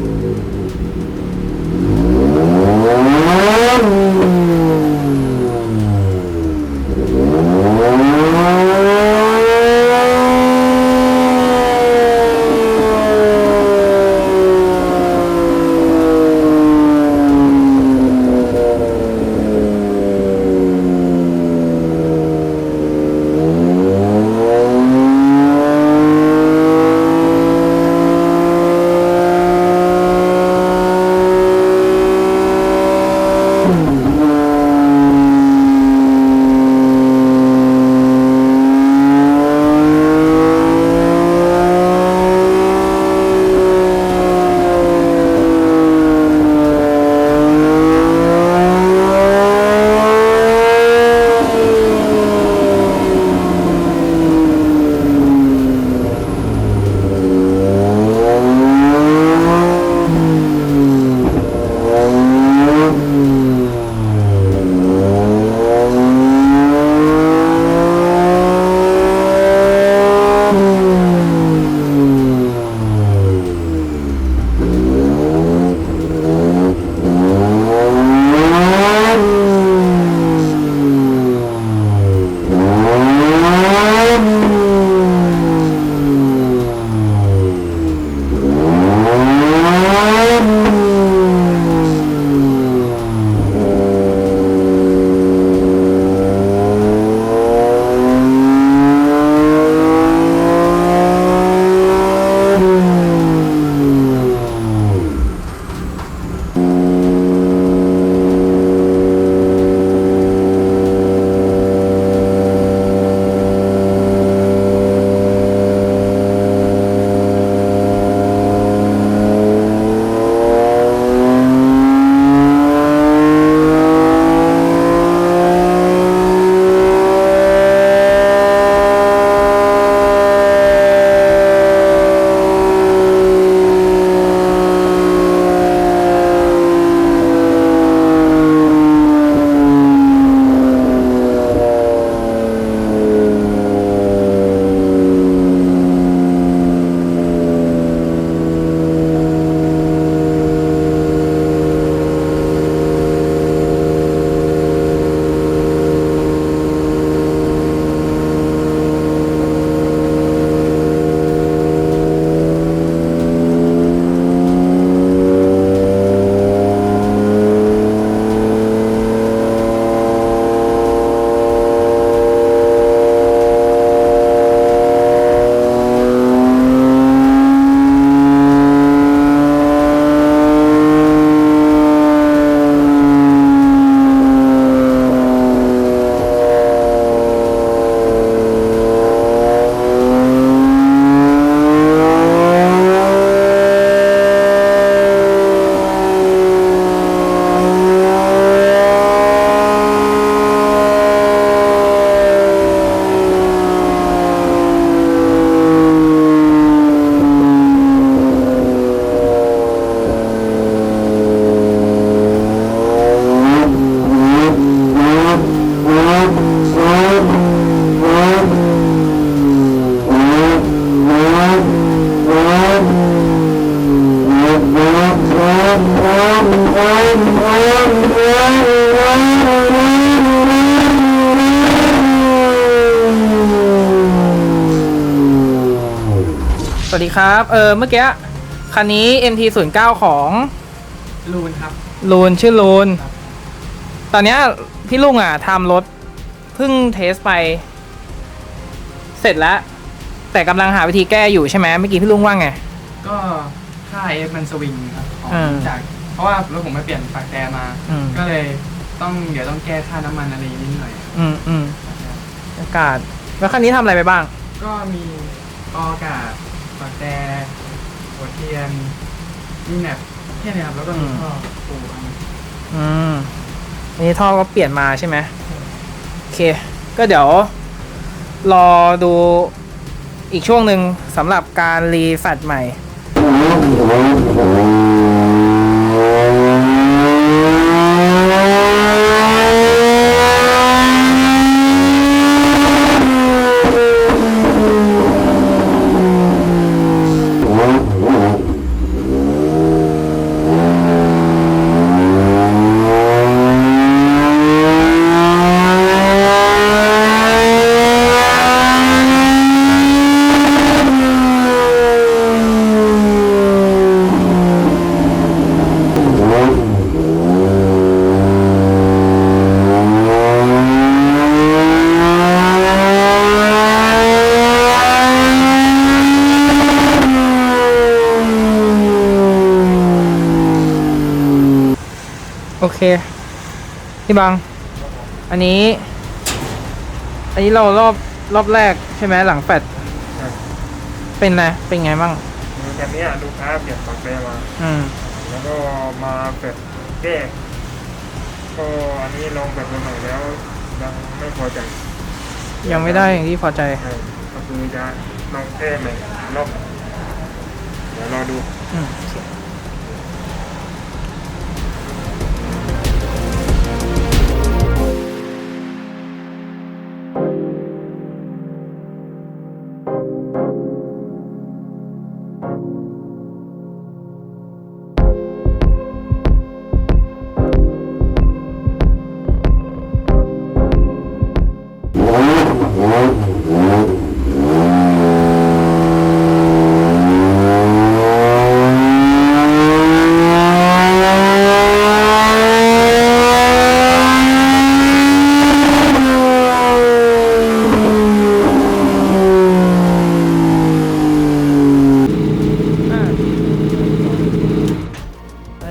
どうも。 วัสดีครับ เออเมื่อกี้คันนี้ MT 0 9 ของลูนครับ ลูนชื่อลูน ครับ ตอนเนี้ยพี่ลุงอะทำรถเพิ่งเทสไป เสร็จแล้ว แต่กำลังหาวิธีแก้อยู่ใช่ไหมเมื่อกี้พี่ลุงว่าไง ก็ค่าเอฟมันสวิงครับของอ่าจาก เพราะว่ารถผมไปเปลี่ยนปากแต่มา อืม ก็เลยต้องเดี๋ยวต้องแก้ค่าน้ำมันอะไรนิดหน่อยอืมอืมนะครับอากาศ แล้วคันนี้ทำอะไรไปบ้าง ก็มีกออากาศ ปากแต่หัวเทียนมีแหนบแค่นี้ครับแล้วก็มีอืมท่อปูอันอืมอันนี้ท่อก็เปลี่ยนมาใช่ไหมโอเค ก็เดี๋ยว รอดูอีกช่วงหนึ่งสำหรับการรีแฟตใหม่ พี่บัง อันนี้ อันนี้เรารอบรอบแรกใช่ไหมหลังแฟดเป็นไงเป็นไงบ้างคันเนี้ยลูกค้าเปลี่ยนปากแปรมา อืม แล้วก็มาเป็ดแก้ก็อันนี้ลองเป็ดมาหน่อยแล้วยังไม่พอใจยังไม่ได้อย่างที่พอใจใช่ก็คือจะลองแก้ใหม่รอบเดี๋ยวรอดูอืมอ่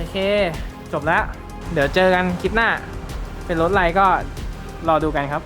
เค จบแล้ว เดี๋ยวเจอกันคลิปหน้า เป็นรถอะไรก็รอดูกันครับ